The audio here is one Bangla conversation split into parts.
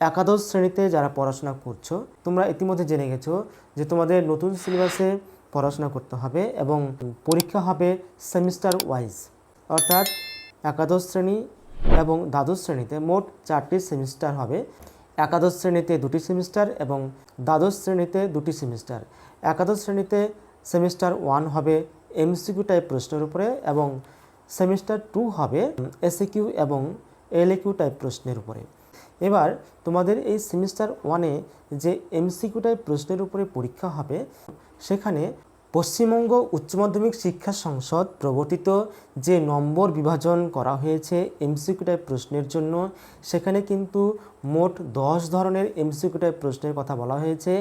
একাদশ শ্রেণীতে যারা পড়াশোনা করছ, তোমরা ইতিমধ্যে জেনে গেছো যে তোমাদের নতুন সিলেবাসে পড়াশোনা করতে হবে এবং পরীক্ষা হবে সেমিস্টার ওয়াইজ। অর্থাৎ একাদশ শ্রেণি এবং দ্বাদশ শ্রেণীতে মোট চারটি সেমিস্টার হবে। একাদশ শ্রেণীতে দুটি সেমিস্টার এবং দ্বাদশ শ্রেণীতে দুটি সেমিস্টার। একাদশ শ্রেণীতে সেমিস্টার ওয়ান হবে এমসিকিউ টাইপ প্রশ্নের উপরে এবং সেমিস্টার টু হবে এসিকিউ এবং এলএকিউ টাইপ প্রশ্নের উপরে। এবার তোমাদের এই সেমিস্টার ওয়ানে যে এমসিকিউ টাইপ প্রশ্নের উপরে পরীক্ষা হবে, সেখানে পশ্চিমবঙ্গ উচ্চ মাধ্যমিক শিক্ষা সংসদ প্রবর্তিত যে নম্বর বিভাজন করা হয়েছে এমসিকিউ টাইপ প্রশ্নের জন্য, সেখানে কিন্তু মোট দশ ধরনের এমসিকিউ টাইপ প্রশ্নের কথা বলা হয়েছে,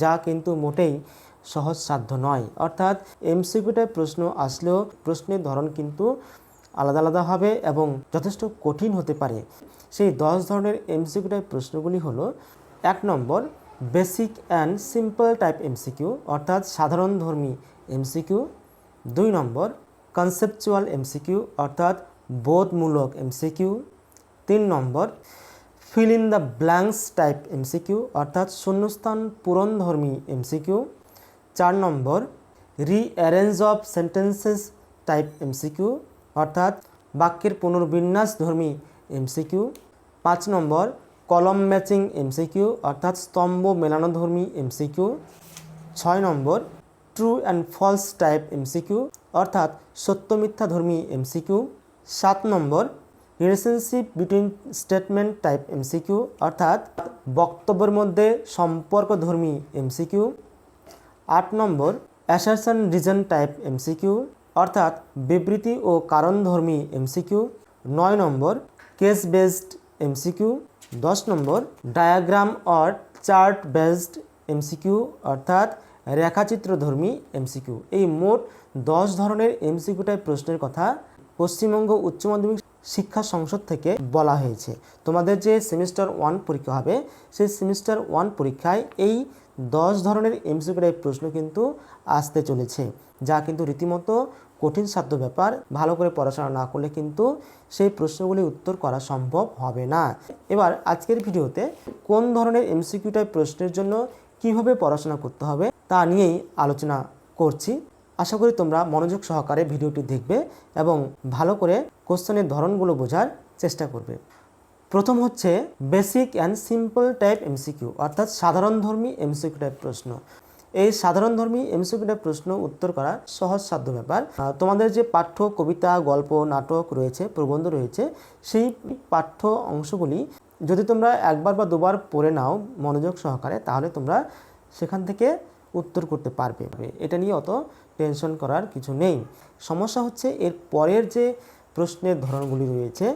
যা কিন্তু মোটেই সহজসাধ্য নয়। অর্থাৎ এমসিকিউ টাইপ প্রশ্ন আসলেও প্রশ্নের ধরন কিন্তু আলাদা আলাদা হবে এবং যথেষ্ট কঠিন হতে পারে। সেই দশ ধরনের এমসিকিউ টাইপ প্রশ্নগুলি হলো, এক নম্বর basic and simple type MCQ অর্থাৎ সাধারণ ধর্মী এমসিকিউ দুই নম্বর কনসেপচুয়াল এমসিকিউ অর্থাৎ বোধমূলক এমসিকিউ তিন নম্বর fill in the blanks type MCQ অর্থাৎ শূন্যস্থান পূরণধর্মী এমসিকিউ চার নম্বর rearrange of sentences type MCQ অর্থাৎ বাক্যের পুনর্বিন্যাস ধর্মী এমসিকিউ পাঁচ নম্বর, কলম ম্যাচিং এমসিকিউ অর্থাৎ স্তম্ভ মেলানোধর্মী এমসিকিউ ছয় নম্বর, true and false type MCQ অর্থাৎ সত্য মিথ্যা ধর্মী এমসিকিউ সাত নম্বর, relationship between statement type MCQ অর্থাৎ বক্তব্যের মধ্যে সম্পর্কধর্মী এমসিকিউ আট নম্বর, অ্যাসারশন রিজন টাইপ এমসিকিউ অর্থাৎ বিবৃতি ও কারণধর্মী এমসিকিউ নয় নম্বর কেস বেসড এমসিকিউ দশ নম্বর diagram or chart based MCQ অর্থাৎ রেখাচিত্রধর্মী এমসিকিউ এই মোট দশ ধরনের এমসিকিউ টাইপ প্রশ্নের কথা পশ্চিমবঙ্গ উচ্চ মাধ্যমিক শিক্ষা সংসদ থেকে বলা হয়েছে। তোমাদের যে সেমিস্টার ওয়ান পরীক্ষা হবে, সেই সেমিস্টার ওয়ান পরীক্ষায় এই দশ ধরনের এমসিকিউ টাইপ প্রশ্ন কিন্তু আসতে চলেছে, যা কিন্তু রীতিমতো কঠিন সাধ্য ব্যাপার, ভালো করে পড়াশোনা না করলে কিন্তু সেই প্রশ্নগুলি উত্তর করা সম্ভব হবে না। এবার আজকের ভিডিওতে কোন ধরনের এমসিকিউ টাইপ প্রশ্নের জন্য কীভাবে পড়াশোনা করতে হবে তা নিয়েই আলোচনা করছি। আশা করি তোমরা মনোযোগ সহকারে ভিডিওটি দেখবে এবং ভালো করে কোশ্চেনের ধরনগুলো বোঝার চেষ্টা করবে। প্রথম হচ্ছে basic and simple type MCQ অর্থাৎ সাধারণ ধর্মী এমসিকিউ টাইপ প্রশ্ন। এই সাধারণ ধর্মী এমসিকিউ প্রশ্ন উত্তর করা সহজ সাধ্য ব্যাপার। তোমাদের যে পাঠ্য, কবিতা, গল্প, নাটক রয়েছে, প্রবন্ধ রয়েছে, সেই পাঠ্য অংশগুলি যদি তোমরা একবার বা দুবার পড়ে নাও মনোযোগ সহকারে, তাহলে তোমরা সেখান থেকে উত্তর করতে পারবে। এটা নিয়ে অত টেনশন করার কিছু নেই। সমস্যা হচ্ছে এর পরের যে প্রশ্নের ধরনগুলি রয়েছে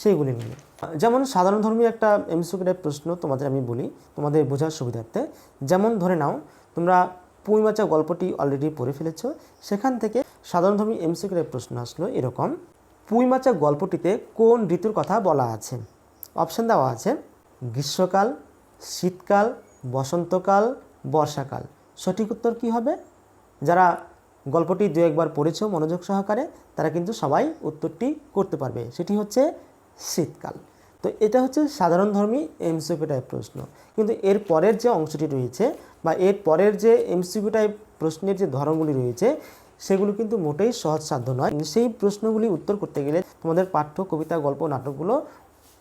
সেইগুলি নিয়ে। যেমন সাধারণ ধর্মী একটা এমসিকিউ প্রশ্ন তোমাদের আমি বলি, তোমাদের বোঝার সুবিধার্থে। যেমন ধরে নাও তোমরা পুঁইমাচা গল্পটি অলরেডি পড়ে ফেলেছ। সেখান থেকে সাধারণ ধর্মী এমসিকিউ টাইপ প্রশ্ন আসলো এরকম। পুঁইমাচা গল্পটিতে কোন ঋতুর কথা বলা আছে? অপশান দেওয়া আছে, গ্রীষ্মকাল, শীতকাল, বসন্তকাল, বর্ষাকাল। সঠিক উত্তর কী হবে? যারা গল্পটি দু একবার পড়েছ মনোযোগ সহকারে, তারা কিন্তু সবাই উত্তরটি করতে পারবে। সেটি হচ্ছে শীতকাল। তো এটা হচ্ছে সাধারণ ধর্মী এমসিকিউ টাইপ প্রশ্ন। কিন্তু এর পরের যে অংশটি রয়েছে বা এর পরের যে এমসিকিউ টাইপ প্রশ্নের যে ধরনগুলি রয়েছে, সেগুলো কিন্তু মোটেই সহজসাধ্য নয়। সেই প্রশ্নগুলি উত্তর করতে গেলে তোমাদের পাঠ্য, কবিতা, গল্প, নাটকগুলো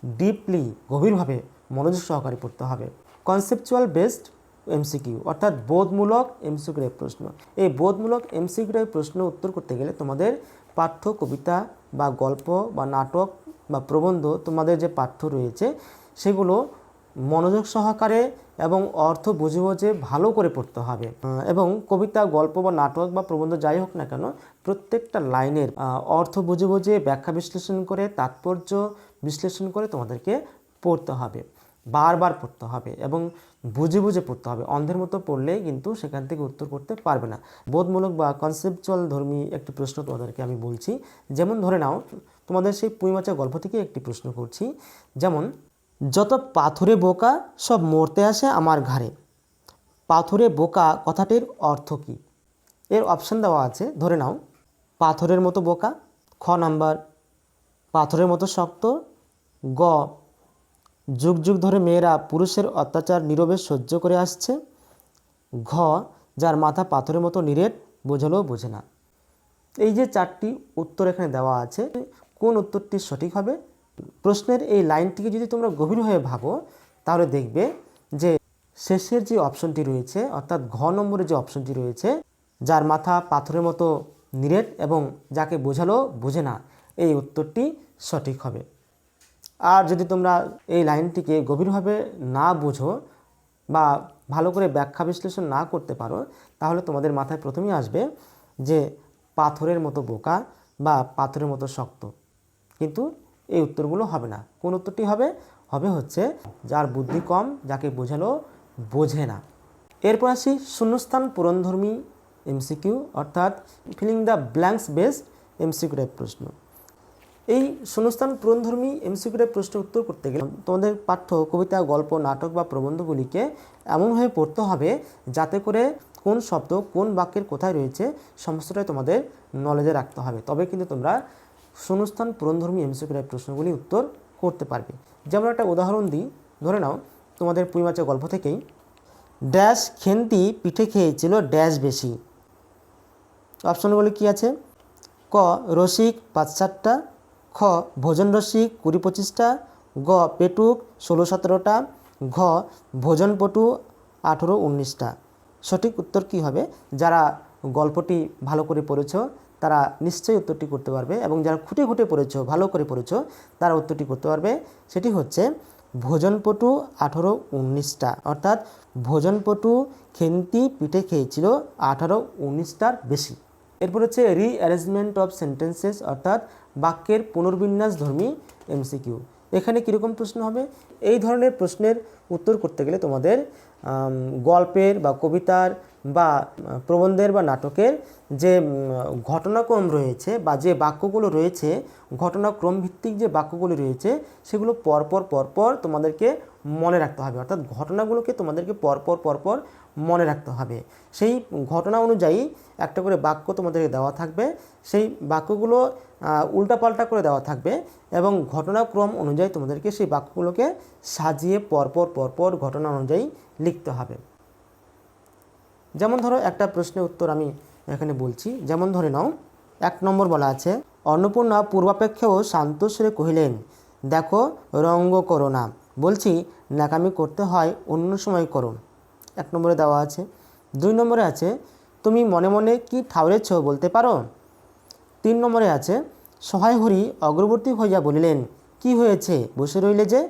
ডিপলি গভীরভাবে মনোযোগ সহকারে পড়তে হবে। কনসেপচুয়াল বেসড এমসিকিউ অর্থাৎ বোধমূলক এমসিকিউ টাইপ প্রশ্ন। এই বোধমূলক এমসিকিউ টাইপ প্রশ্ন উত্তর করতে গেলে তোমাদের পাঠ্য, কবিতা বা গল্প বা নাটক বা প্রবন্ধ তোমাদের যে পাঠ্য রয়েছে, সেগুলো মনোযোগ সহকারে এবং অর্থ বুঝে বুঝে ভালো করে পড়তে হবে। এবং কবিতা, গল্প বা নাটক বা প্রবন্ধ যাই হোক না কেন, প্রত্যেকটা লাইনের অর্থ বুঝে বুঝে ব্যাখ্যা বিশ্লেষণ করে, তাৎপর্য বিশ্লেষণ করে তোমাদেরকে পড়তে হবে। বারবার পড়তে হবে এবং বুঝে বুঝে পড়তে হবে। অন্ধের মতো পড়লে কিন্তু সেখান থেকে উত্তর করতে পারবে না। বোধমূলক বা কনসেপচুয়াল ধর্মী একটি প্রশ্ন তোমাদেরকে আমি বলছি। যেমন ধরে নাও, তোমাদের সেই পুঁইমাচা গল্প থেকে একটি প্রশ্ন করছি। যেমন, যত পাথরে বোকা, সব মরতে আসে আমার ঘাড়ে। পাথরে বোকা কথাটির অর্থ কী? এর অপশান দেওয়া আছে। ধরে নাও, পাথরের মতো বোকা, খ নাম্বার, পাথরের মতো শক্ত, গ যুগ যুগ ধরে মেয়েরা পুরুষের অত্যাচার নীরবে সহ্য করে আসছে। ঘ, যার মাথা পাথরের মতো নিরেট, বোঝালেও বোঝে না। এই যে চারটি উত্তর এখানে দেওয়া আছে, কোন উত্তরটি সঠিক হবে? প্রশ্নের এই লাইনটিকে যদি তোমরা গভীরভাবে ভাবো, তাহলে দেখবে যে শেষের যে অপশনটি রয়েছে, অর্থাৎ ঘ নম্বরে যে অপশনটি রয়েছে, যার মাথা পাথরের মতো নিরেট এবং যাকে বোঝালো বোঝে না, এই উত্তরটি সঠিক হবে। আর যদি তোমরা এই লাইনটিকে গভীরভাবে না বোঝো বা ভালো করে ব্যাখ্যা বিশ্লেষণ না করতে পারো, তাহলে তোমাদের মাথায় প্রথমেই আসবে যে পাথরের মতো বোকা বা পাথরের মতো শক্ত। কিন্তু এই উত্তরগুলো হবে না। কোন উত্তরটি হবে? হবে হচ্ছে যার বুদ্ধি কম, যাকে বোঝালো বোঝে না। এরপর আসি শূন্যস্থান পূরণধর্মী এমসিকিউ, অর্থাৎ filling the blanks based MCQ type প্রশ্ন। এই শূন্যস্থান পূরণধর্মী এমসিকিউর প্রশ্নের উত্তর করতে গেলে তোমাদের পাঠ্য, কবিতা, গল্প, নাটক বা প্রবন্ধগুলিকে এমনভাবে পড়তে হবে যাতে করে কোন শব্দ, কোন বাক্যের কোথায় রয়েছে সমস্তটাই তোমাদের নলেজে রাখতে হবে। তবে কিন্তু তোমরা শূন্যস্থান পূরণধর্মী এমসিকিউর প্রশ্নগুলি উত্তর করতে পারবে। যেমন একটা উদাহরণ দিই, ধরে নাও তোমাদের পুঁইমাছের গল্প থেকেই, ড্যাশ খেন্তি পিঠে খেয়েছিল ড্যাশ বেশি। অপশনগুলি কি আছে? ক, রসিক পাঁচ সাতটা খ, ভোজন রসিক কুড়ি পঁচিশটা, গ, পেটুক ষোলো সতেরোটা, ঘ, ভোজনপটু আঠেরো উনিশটা। সঠিক উত্তর কি হবে? যারা গল্পটি ভালো করে পড়েছো, তারা নিশ্চয়ই উত্তরটি করতে পারবে এবং যারা খুঁটে খুঁটে পড়েছো, ভালো করে পড়েছো, তারা উত্তরটি করতে পারবে। সেটি হচ্ছে ভোজনপটু আঠারো উনিশটা, অর্থাৎ ভোজনপটু খেন্তি পিঠে খেয়েছিল আঠারো উনিশটার বেশি। এরপর হচ্ছে রিঅ্যারেঞ্জমেন্ট অফ সেন্টেন্সেস অর্থাৎ বাক্যের পুনর্বিন্যাস ধর্মী এমসিকিউ এখানে কীরকম প্রশ্ন হবে? এই ধরনের প্রশ্নের উত্তর করতে গেলে তোমাদের গল্পের বা কবিতার বা প্রবন্ধের বা নাটকের যে ঘটনাক্রম রয়েছে বা যে বাক্যগুলো রয়েছে ঘটনাক্রম ভিত্তিক যে বাক্যগুলি রয়েছে, সেগুলো পরপর পরপর তোমাদেরকে মনে রাখতে হবে। অর্থাৎ ঘটনাগুলোকে তোমাদেরকে পরপর পরপর মনে রাখতে হবে। সেই ঘটনা অনুযায়ী একটা করে বাক্য তোমাদেরকে দেওয়া থাকবে। সেই বাক্যগুলো উল্টাপাল্টা করে দেওয়া থাকবে এবং ঘটনাক্রম অনুযায়ী তোমাদেরকে সেই বাক্যগুলোকে সাজিয়ে পরপর পরপর ঘটনা অনুযায়ী লিখতে হবে। যেমন ধরো একটা প্রশ্নের উত্তর আমি এখানে বলছি। যেমন ধরে নাও, এক নম্বর বলা আছে, অন্নপূর্ণা পূর্বাপেক্ষাও শান্ত সুরে কহিলেন, দেখো রঙ্গ করো না। বলছি, নাকামি করতে হয়, অন্য সময় করো এক নম্বরে দেওয়া আছে। দুই নম্বরে আছে, তুমি মনে মনে কি ঠাউরেছ বলতে পারো? তিন নম্বরে আছে, সহায় হরি অগ্রবর্তী হইয়া বলিলেন, কি হয়েছে? বসে রইলে যে?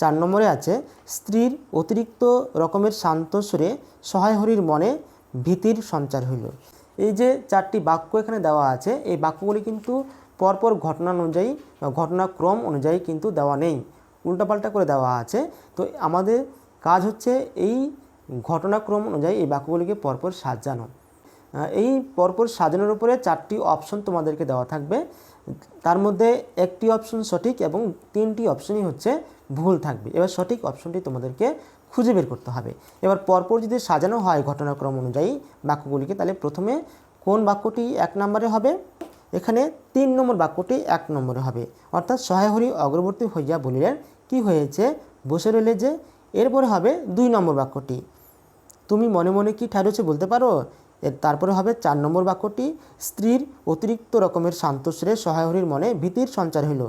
চার নম্বরে আছে, স্ত্রীর অতিরিক্ত রকমের শান্ত সুরে সহায় হরির মনে ভীতির সঞ্চার হইল। এই যে চারটি বাক্য এখানে দেওয়া আছে, এই বাক্যগুলি কিন্তু পরপর ঘটনা অনুযায়ী, ঘটনাক্রম অনুযায়ী কিন্তু দেওয়া নেই। উল্টাপাল্টা করে দেওয়া আছে। তো আমাদের কাজ হচ্ছে এই ঘটনাক্রম অনুযায়ী এই বাক্যগুলিকে পরপর সাজানো। এই পরপর সাজানোর উপরে চারটি অপশন তোমাদেরকে দেওয়া থাকবে। তার মধ্যে একটি অপশন সঠিক এবং তিনটি অপশনই হচ্ছে ভুল থাকবে। এবার সঠিক অপশনটি তোমাদেরকে খুঁজে বের করতে হবে। এবার পরপর যদি সাজানো হয় ঘটনাক্রম অনুযায়ী বাক্যগুলিকে, তাহলে প্রথমে কোন বাক্যটি এক নম্বরে হবে? এখানে তিন নম্বর বাক্যটি এক নম্বরে হবে। অর্থাৎ সহায় হরি অগ্রবর্তী হইয়া বলিলেন কি হয়েছে? বসে রইলে যে? এরপরে হবে দুই নম্বর বাক্যটি। তুমি মনে মনে কি ঠাড়ুছে বলতে পারো? এর তারপরে হবে চার নম্বর বাক্যটি, স্ত্রীর অতিরিক্ত রকমের শান্তস্রে সহায়হরির মনে ভীতির সঞ্চার হইল।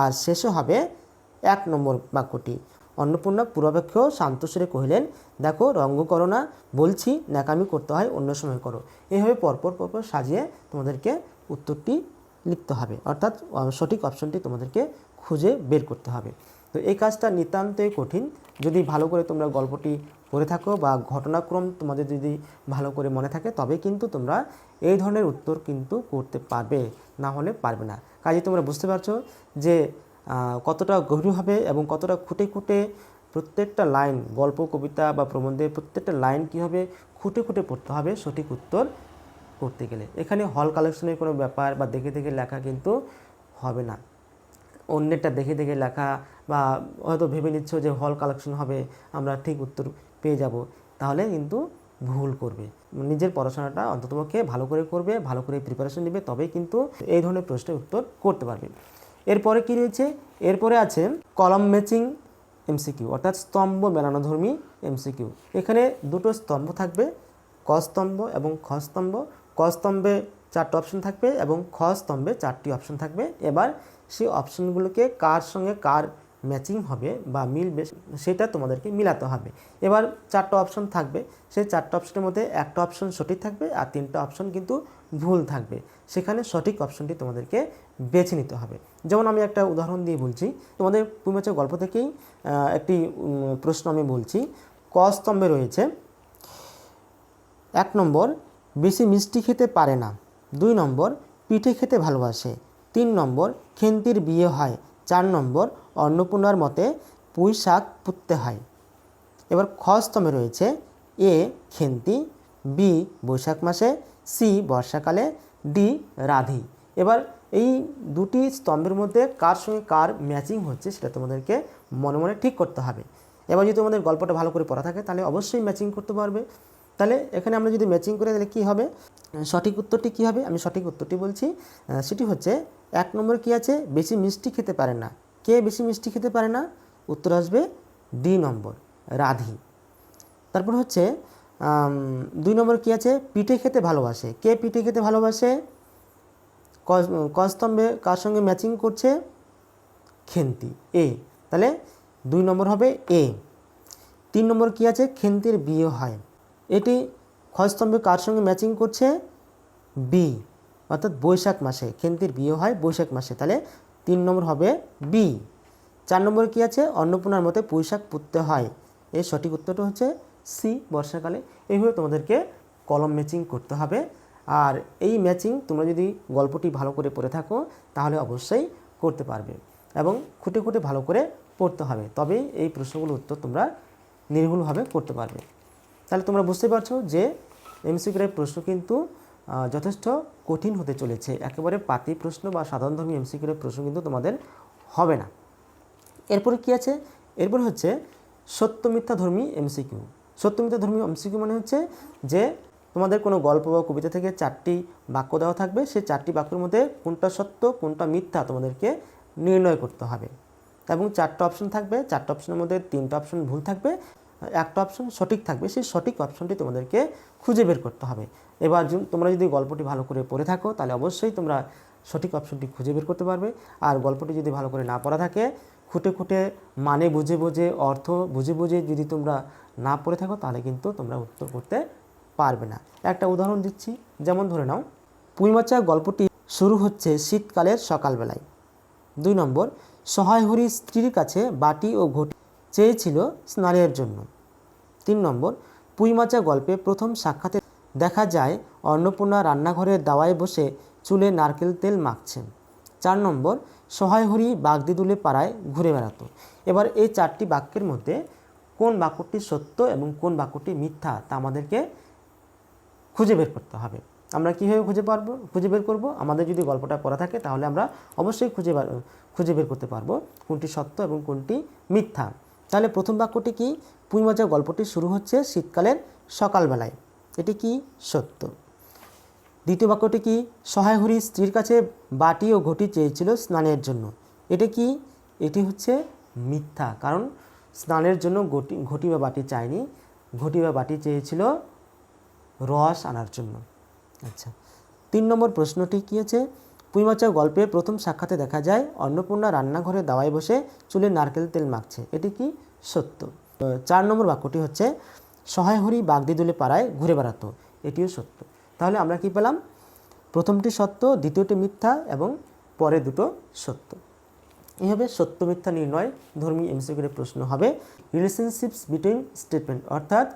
আর শেষে হবে এক নম্বর বাক্যটি। অন্নপূর্ণা পূর্বাপেক্ষেও শান্তস্বরে কহিলেন, দেখো, রঙ্গ করো না, বলছি, ন্যাকামি করতে হয়, অন্য সময় করো। এইভাবে পরপর পরপর সাজিয়ে তোমাদেরকে উত্তরটি লিখতে হবে। অর্থাৎ সঠিক অপশনটি তোমাদেরকে খুঁজে বের করতে হবে। তো এই কাজটা নিতান্তই কঠিন। যদি ভালো করে তোমরা গল্পটি পড়ে থাকো বা ঘটনাক্রম তোমাদের যদি ভালো করে মনে থাকে, তবে কিন্তু তোমরা এই ধরনের উত্তর কিন্তু করতে পারবে, না হলে পারবে না। কাজে তোমরা বুঝতে পারছ যে কতটা গভীরভাবে এবং কতটা খুঁটে খুঁটে প্রত্যেকটা লাইন, গল্প, কবিতা বা প্রবন্ধের প্রত্যেকটা লাইন কীভাবে খুঁটে খুঁটে পড়তে হবে সঠিক উত্তর করতে গেলে। এখানে হল কালেকশনের কোনো ব্যাপার বা দেখে দেখে লেখা কিন্তু হবে না। অন্যেরটা দেখে দেখে লেখা বা হয়তো ভেবে নিচ্ছ যে হল কালেকশন হবে, আমরা ঠিক উত্তর পেয়ে যাব। তাহলে কিন্তু ভুল করবে। নিজের পড়াশোনাটা অন্ততপক্ষে ভালো করে করবে, ভালো করে প্রিপারেশন নেবে, তবেই কিন্তু এই ধরনের প্রশ্নের উত্তর করতে পারবে। এরপরে কি রয়েছে? এরপরে আছে কলম ম্যাচিং এমসিকিউ অর্থাৎ স্তম্ভ মেলানোধর্মী এমসিকিউ এখানে দুটো স্তম্ভ থাকবে, ক স্তম্ভ এবং খ স্তম্ভ। ক স্তম্ভে চারটি অপশন থাকবে এবং খ স্তম্ভে চারটি অপশন থাকবে। এবার সেই অপশনগুলোকে কার সঙ্গে কার ম্যাচিং হবে বা মিলবে সেটা তোমাদেরকে মিলাতে হবে। এবার চারটা অপশন থাকবে। সেই চারটা অপশনের মধ্যে একটা অপশন সঠিক থাকবে আর তিনটা অপশন কিন্তু ভুল থাকবে। সেখানে সঠিক অপশনটি তোমাদেরকে বেছে নিতে হবে। যেমন আমি একটা উদাহরণ দিয়ে বলছি, তোমাদের পুমেচের গল্প থেকেই একটি প্রশ্ন আমি বলছি। ক স্তম্ভে রয়েছে, এক নম্বর, বেশি মিষ্টি খেতে পারে না। দুই নম্বর, পিঠে খেতে ভালোবাসে। তিন নম্বর, খেন্তির বিয়ে হয়। চার নম্বর, অন্নপূর্ণার মতে পুঁই শাক পুঁততে হয়। এবার খ স্তম্ভে রয়েছে, এ খেন্তি, বি বৈশাখ মাসে, সি বর্ষাকালে, ডি রাধি। এবার এই দুটি স্তম্ভের মধ্যে কার সঙ্গে কার ম্যাচিং হচ্ছে সেটা তোমাদেরকে মনে মনে ঠিক করতে হবে। এবার যদি তোমাদের গল্পটা ভালো করে পড়া থাকে তাহলে অবশ্যই ম্যাচিং করতে পারবে। তাহলে এখানে আমরা যদি ম্যাচিং করে, তাহলে কী হবে? সঠিক উত্তরটি কী হবে? আমি সঠিক উত্তরটি বলছি সেটি হচ্ছে এক নম্বর কী আছে? বেশি মিষ্টি খেতে পারে না। কে বেশি মিষ্টি খেতে পারে না? উত্তর আসবে ডি নম্বর, রাধি। তারপর হচ্ছে দুই নম্বর কী আছে? পিঠে খেতে ভালোবাসে। কে পিঠে খেতে ভালোবাসে? ক- ক স্তম্ভে কার সঙ্গে ম্যাচিং করছে? খেন্তি, এ। তাহলে দুই নম্বর হবে এ। তিন নম্বর কী আছে? খেন্তির বিয়ে হয়। এটি ক্ষয়স্তম্ভে কার সঙ্গে ম্যাচিং করছে? বি অর্থাৎ বৈশাখ মাসে। খেন্তির বিয়ে হয় বৈশাখ মাসে। তাহলে তিন নম্বর হবে বি চার নম্বর কী আছে? অন্নপূর্ণার মতে পুঁইশাক পুঁততে হয়। এর সঠিক উত্তরটা হচ্ছে সি বর্ষাকালে। এইভাবে তোমাদেরকে কলম ম্যাচিং করতে হবে। আর এই ম্যাচিং তোমরা যদি গল্পটি ভালো করে পড়ে থাকো, তাহলে অবশ্যই করতে পারবে এবং খুঁটে খুঁটে ভালো করে পড়তে হবে। তবেই এই প্রশ্নগুলোর উত্তর তোমরা নির্ভুলভাবে করতে পারবে। তাহলে তোমরা বুঝতে পারছ যে এমসিকিউর প্রশ্ন কিন্তু যথেষ্ট কঠিন হতে চলেছে। একেবারে পাতি প্রশ্ন বা সাধারণ ধর্মী এমসিকিউর প্রশ্ন কিন্তু তোমাদের হবে না। এরপরে কি আছে? এরপর হচ্ছে সত্য মিথ্যা ধর্মী এমসিকিউ। সত্য মিথ্যা ধর্মী এমসিকিউ মানে হচ্ছে যে তোমাদের কোনো গল্প বা কবিতা থেকে চারটি বাক্য দেওয়া থাকবে। সেই চারটি বাক্যের মধ্যে কোনটা সত্য, কোনটা মিথ্যা তোমাদেরকে নির্ণয় করতে হবে। এবং চারটা অপশন থাকবে। চারটা অপশনের মধ্যে তিনটা অপশন ভুল থাকবে। একটা অপশন সঠিক থাকবে, সেই সঠিক অপশনটি তোমাদেরকে খুঁজে বের করতে হবে। এবার তোমরা যদি গল্পটি ভালো করে পড়ে থাকো, তাহলে অবশ্যই তোমরা সঠিক অপশনটি খুঁজে বের করতে পারবে। আর গল্পটি যদি ভালো করে না পড়া থাকে, খুঁটে খুঁটে মানে বুঝে বুঝে, অর্থ বুঝে বুঝে যদি তোমরা না পড়ে থাকো, তাহলে কিন্তু তোমরা উত্তর করতে পারবে না। একটা উদাহরণ দিচ্ছি, যেমন ধরে নাও পুঁইমাচা গল্পটি শুরু হচ্ছে শীতকালের সকালবেলায়। দুই নম্বর সহায় হরি স্ত্রীর কাছে বাটি ও ঘটি চেয়েছিল স্নানের জন্য। তিন নম্বর, পুঁইমাচা গল্পে প্রথম সাক্ষাতে দেখা যায় অন্নপূর্ণা রান্নাঘরের দাওয়ায় বসে চুলে নারকেল তেল মাখছেন। চার নম্বর সহায় হরি বাগদিদুলে পাড়ায় ঘুরে বেড়াতো। এবার এই চারটি বাক্যের মধ্যে কোন বাক্যটি সত্য এবং কোন বাক্যটি মিথ্যা তা আমাদেরকে খুঁজে বের করতে হবে। আমরা কীভাবে খুঁজে পারব? খুঁজে বের করব? আমাদের যদি গল্পটা পড়া থাকে তাহলে আমরা অবশ্যই খুঁজে খুঁজে বের করতে পারব কোনটি সত্য এবং কোনটি মিথ্যা। তাহলে প্রথম বাক্যটি কি? পুঁইমাজা গল্পটি শুরু হচ্ছে শীতকালের সকালবেলায়। এটি কি? সত্য। দ্বিতীয় বাক্যটি কি? সহায় হরি স্ত্রীর কাছে বাটি ও ঘটি চেয়েছিল স্নানের জন্য। এটি কি? এটি হচ্ছে মিথ্যা, কারণ স্নানের জন্য ঘটি ঘটি বা বাটি চায়নি। ঘটি বা বাটি চেয়েছিল রস আনার জন্য। আচ্ছা তিন নম্বর প্রশ্নটি কী আছে? পুঁইমাচা গল্পের প্রথম সাক্ষাতে দেখা যায়, অন্নপূর্ণা রান্নাঘরে দাওয়ায় বসে চুলে নারকেল তেল মাখছে। এটি কি সত্য? চার নম্বর বাক্যটি হচ্ছে, সহায় হরি বাগদিদুলে পাড়ায় ঘুরে বেড়াতো। এটিও সত্য। তাহলে আমরা কি পেলাম? প্রথমটি সত্য, দ্বিতীয়টি মিথ্যা এবং পরে দুটো সত্য। এইভাবে সত্য মিথ্যা নির্ণয় ধর্মী এমসিকিউর প্রশ্ন হবে রিলেশনশিপস বিটুইন স্টেটমেন্ট অর্থাৎ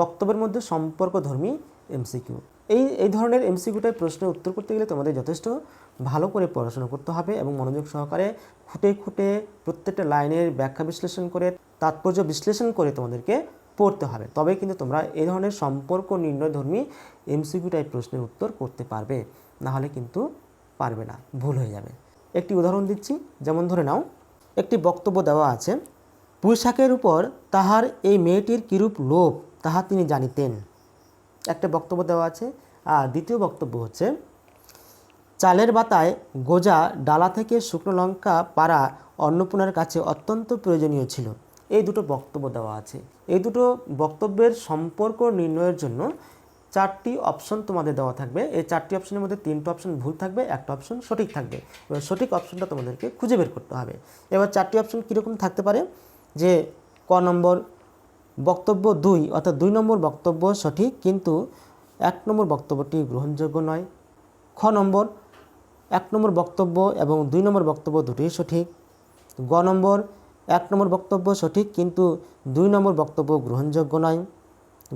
বক্তব্যের মধ্যে সম্পর্ক ধর্মী এমসিকিউ। এই এই ধরনের এমসিকিউটার প্রশ্নের উত্তর করতে গেলে তোমাদের যথেষ্ট ভালো করে পড়াশোনা করতে হবে এবং মনোযোগ সহকারে খুঁটে খুঁটে প্রত্যেকটা লাইনের ব্যাখ্যা বিশ্লেষণ করে, তাৎপর্য বিশ্লেষণ করে তোমাদেরকে পড়তে হবে। তবে কিন্তু তোমরা এই ধরনের সম্পর্ক নির্ণয় ধর্মী এমসিকিউ টাইপ প্রশ্নের উত্তর করতে পারবে। না হলে কিন্তু পারবে না, ভুল হয়ে যাবে। একটি উদাহরণ দিচ্ছি, যেমন ধরে নাও, একটি বক্তব্য দেওয়া আছে, পুঁইশাকের উপর তাহার এই মেয়েটির কিরূপ লোভ তাহা তিনি জানিতেন? একটা বক্তব্য দেওয়া আছে, আর দ্বিতীয় বক্তব্য হচ্ছে চালের বাতায় গোজা, ডালা থেকে শুকনো লঙ্কা পাড়া অন্নপূর্ণার কাছে অত্যন্ত প্রয়োজনীয় ছিল। এই দুটো বক্তব্য দেওয়া আছে। এই দুটো বক্তব্যের সম্পর্ক নির্ণয়ের জন্য চারটি অপশন তোমাদের দেওয়া থাকবে। এই চারটি অপশনের মধ্যে তিনটা অপশন ভুল থাকবে, একটা অপশন সঠিক থাকবে। এবার সঠিক অপশনটা তোমাদেরকে খুঁজে বের করতে হবে। এবার চারটি অপশন কীরকম থাকতে পারে? যে ক নম্বর বক্তব্য দুই, অর্থাৎ দুই নম্বর বক্তব্য সঠিক, কিন্তু এক নম্বর বক্তব্যটি গ্রহণযোগ্য নয়। খ নম্বর এক নম্বর বক্তব্য এবং দুই নম্বর বক্তব্য দুটোই সঠিক। গ নম্বর, এক নম্বর বক্তব্য সঠিক কিন্তু দুই নম্বর বক্তব্য গ্রহণযোগ্য নয়।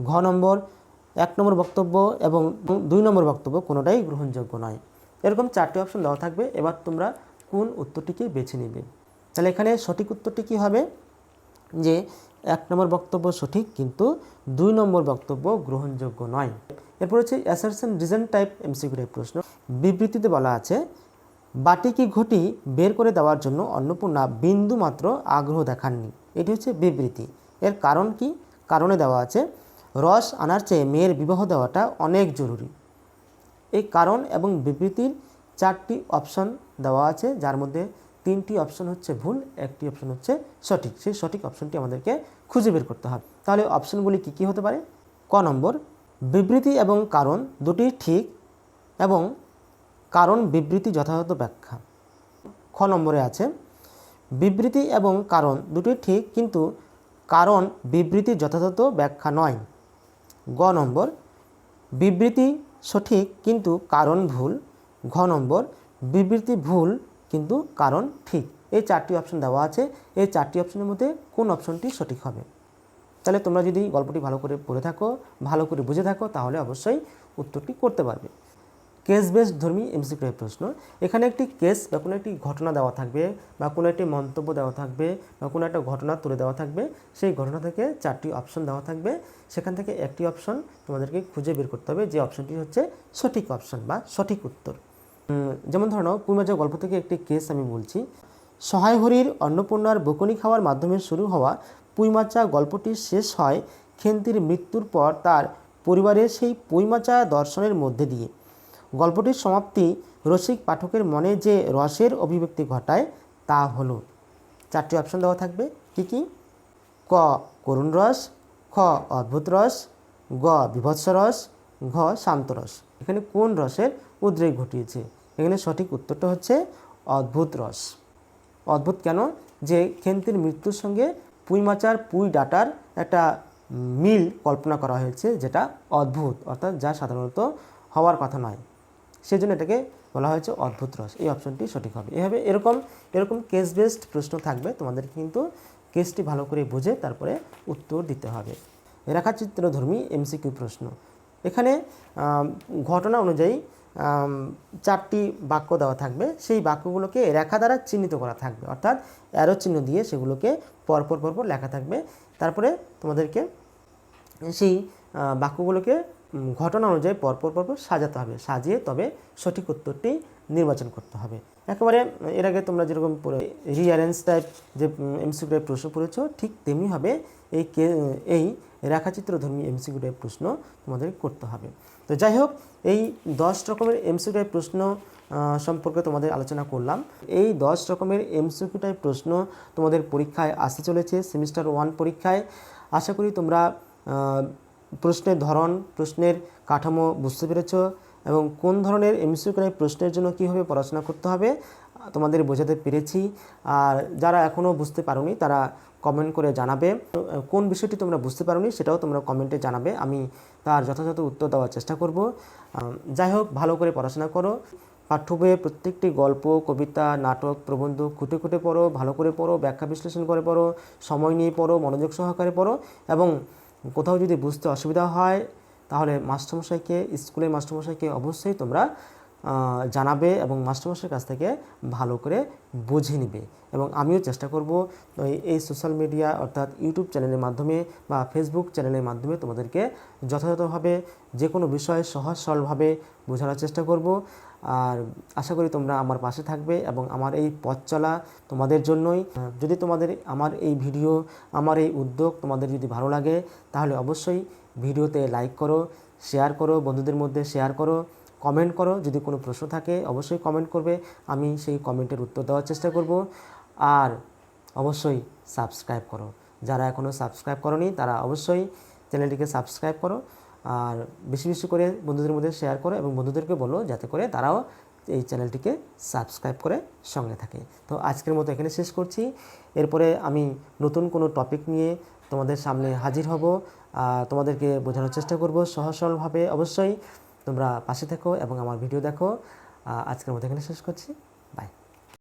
ঘ নম্বর, এক নম্বর বক্তব্য এবং দুই নম্বর বক্তব্য কোনোটাই গ্রহণযোগ্য নয়। এরকম চারটি অপশন দেওয়া থাকবে। এবার তোমরা কোন উত্তরটিকে বেছে নেবে? তাহলে এখানে সঠিক উত্তরটি কী হবে? যে এক নম্বর বক্তব্য সঠিক, কিন্তু দুই নম্বর বক্তব্য গ্রহণযোগ্য নয়। এরপর হচ্ছে assertion reason type MCQ type প্রশ্ন। বিবৃতিতে বলা আছে বাটিকি ঘটি বের করে দেওয়ার জন্য অন্নপূর্ণা বিন্দু মাত্র আগ্রহ দেখাননি? এটি হচ্ছে বিবৃতি। এর কারণ কি? কারণে দেওয়া আছে, রস আনার চেয়ে মেয়ের বিবাহ দেওয়াটা অনেক জরুরি। এই কারণ এবং বিবৃতির চারটি অপশন দেওয়া আছে, যার মধ্যে তিনটি অপশন হচ্ছে ভুল, একটি অপশন হচ্ছে সঠিক। সেই সঠিক অপশনটি আমাদেরকে খুঁজে বের করতে হবে। তাহলে অপশনগুলি কী কী হতে পারে? ক নম্বর, বিবৃতি এবং কারণ দুটি ঠিক এবং কারণ, বিবৃতি যথাযথ ব্যাখ্যা। খ নম্বরে আছে, বিবৃতি এবং কারণ দুটি ঠিক কিন্তু কারণ বিবৃতির যথাযথ ব্যাখ্যা নয়। গ নম্বর, বিবৃতি সঠিক কিন্তু কারণ ভুল। ঘ নম্বর, বিবৃতি ভুল কিন্তু কারণ ঠিক। এই চারটি অপশন দেওয়া আছে। এই চারটি অপশনের মধ্যে কোন অপশনটি সঠিক হবে? তাহলে তোমরা যদি গল্পটি ভালো করে পড়ে থাকো, ভালো করে বুঝে থাকো, তাহলে অবশ্যই উত্তরটি করতে পারবে। কেস বেসড ধর্মী এমসিকিউ প্রশ্ন। এখানে একটি কেস বা কোনো একটি ঘটনা দেওয়া থাকবে, বা কোনো একটি মন্তব্য দেওয়া থাকবে, বা কোনো একটা ঘটনা তুলে দেওয়া থাকবে। সেই ঘটনা থেকে চারটি অপশন দেওয়া থাকবে। সেখান থেকে একটি অপশন তোমাদেরকে খুঁজে বের করতে হবে। যে অপশনটি হচ্ছে সঠিক অপশন বা সঠিক উত্তর। যেমন ধরো পূর্ণাজা গল্প থেকে একটি কেস আমি বলছি। সহায় হরির অন্নপূর্ণার বকুনি খাওয়ার মাধ্যমে শুরু হওয়া পুইমাচা গল্পটি শেষ হয় খেন্তির মৃত্যুর পর তার পরিবারের সেই পুইমাচা দর্শনের মধ্যে দিয়ে। গল্পটির সমাপ্তি রসিক পাঠকের মনে যে রসের অভিব্যক্তি ঘটায় তা হলো, চারটি অপশন দেওয়া থাকবে। কি কি? ক, করুণ রস, খ, অদ্ভুত রস, গ, বিভৎস রস, ঘ, শান্ত রস। এখানে কোন রসের উদ্রেক ঘটিয়েছে? এখানে সঠিক উত্তরটা হচ্ছে অদ্ভুত রস। অদ্ভুত কেন? যে খেন্তির মৃত্যুর সঙ্গে পুঁই মাচার পুঁই ডাটার একটা মিল কল্পনা করা হয়েছে যেটা অদ্ভুত, অর্থাৎ যা সাধারণত হওয়ার কথা নয়। সেই জন্য এটাকে বলা হয়েছে অদ্ভুত রস। এই অপশনটি সঠিক হবে। এভাবে এরকম এরকম কেস বেসড প্রশ্ন থাকবে, তোমাদের কিন্তু কেসটি ভালো করে বুঝে তারপরে উত্তর দিতে হবে। রেখাচিত্রধর্মী এমসিকিউ প্রশ্ন। এখানে ঘটনা অনুযায়ী চারটি বাক্য দেওয়া থাকবে। সেই বাক্যগুলোকে রেখা দ্বারা চিহ্নিত করা থাকবে। অর্থাৎ অ্যারো চিহ্ন দিয়ে সেগুলোকে পরপর পরপর লেখা থাকবে। তারপরে তোমাদেরকে সেই বাক্যগুলোকে ঘটনা অনুযায়ী পরপর পরপর সাজাতে হবে। সাজিয়ে তবে সঠিক উত্তরটি নির্বাচন করতে হবে। একেবারে এর আগে তোমরা যেরকম রিয়ারেন্স টাইপ যে এমসিকিউ টাইপ প্রশ্ন পড়েছো, ঠিক তেমনি হবে এই কে, এই রেখাচিত্রধর্মী এমসিকিউ টাইপ প্রশ্ন তোমাদের করতে হবে। তো যাই হোক, এই দশ রকমের এমসিকিউ টাইপ প্রশ্ন সম্পর্কে তোমাদের আলোচনা করলাম। এই দশ রকমের এমসিকিউ টাইপ প্রশ্ন তোমাদের পরীক্ষায় আসতে চলেছে সেমিস্টার ওয়ান পরীক্ষায়। আশা করি তোমরা প্রশ্নের ধরন, প্রশ্নের কাঠামো বুঝতে পেরেছ। এবং কোন ধরনের এমসিকিউ টাইপ প্রশ্নের জন্য কীভাবে পড়াশোনা করতে হবে, তোমাদের বোঝাতে পেরেছি। আর যারা এখনও বুঝতে পারোনি, তারা কমেন্ট করে জানাবে। কোন বিষয়টি তোমরা বুঝতে পারোনি, সেটাও তোমরা কমেন্টে জানাবে। আমি তার যথাযথ উত্তর দেওয়ার চেষ্টা করব। যাই হোক, ভালো করে পড়াশোনা করো। পাঠ্য বইয়ে প্রত্যেকটি গল্প, কবিতা, নাটক, প্রবন্ধ খুঁটে খুঁটে পড়ো, ভালো করে পড়ো, ব্যাখ্যা বিশ্লেষণ করে পড়ো, সময় নিয়ে পড়ো, মনোযোগ সহকারে পড়ো এবং কোথাও যদি বুঝতে অসুবিধা হয় তাহলে মাস্টারমশাইকে স্কুলের মাস্টারমশাইকে অবশ্যই তোমরা জানাবে এবং মাস্টারমশাইয়ের কাছ থেকে ভালো করে বুঝে নিবে। এবং আমিও চেষ্টা করব এই- এই সোশ্যাল মিডিয়া অর্থাৎ ইউটিউব চ্যানেলের মাধ্যমে বা ফেসবুক চ্যানেলের মাধ্যমে তোমাদেরকে যথাযথভাবে যে কোনো বিষয় সহজ সরলভাবে বোঝানোর চেষ্টা করব। আর আশা করি তোমরা আমার পাশে থাকবে এবং আমার এই পথ চলা তোমাদের জন্যই। যদি তোমাদের আমার এই ভিডিও, আমার এই উদ্যোগ তোমাদের যদি ভালো লাগে, তাহলে অবশ্যই ভিডিওতে লাইক করো শেয়ার করো, বন্ধুদের মধ্যে শেয়ার করো। কমেন্ট করো, যদি কোনো প্রশ্ন থাকে, অবশ্যই কমেন্ট করবে, আমি সেই কমেন্টের উত্তর দেওয়ার চেষ্টা করব। আর অবশ্যই সাবস্ক্রাইব করো। যারা এখনও সাবস্ক্রাইব করনি, তারা অবশ্যই চ্যানেলটিকে সাবস্ক্রাইব করো। আর বেশি বেশি করে বন্ধুদের মধ্যে শেয়ার করো এবং বন্ধুদেরকে বলো, যাতে করে তারাও এই চ্যানেলটিকে সাবস্ক্রাইব করে সঙ্গে থাকে। তো আজকের মতো এখানে শেষ করছি। এরপরে আমি নতুন কোনো টপিক নিয়ে তোমাদের সামনে হাজির হব। তোমাদেরকে বোঝানোর চেষ্টা করব সহজ সরলভাবে অবশ্যই তোমরা পাশে থেকো এবং আমার ভিডিও দেখো। আজকের মধ্যে এখানে শেষ করছি।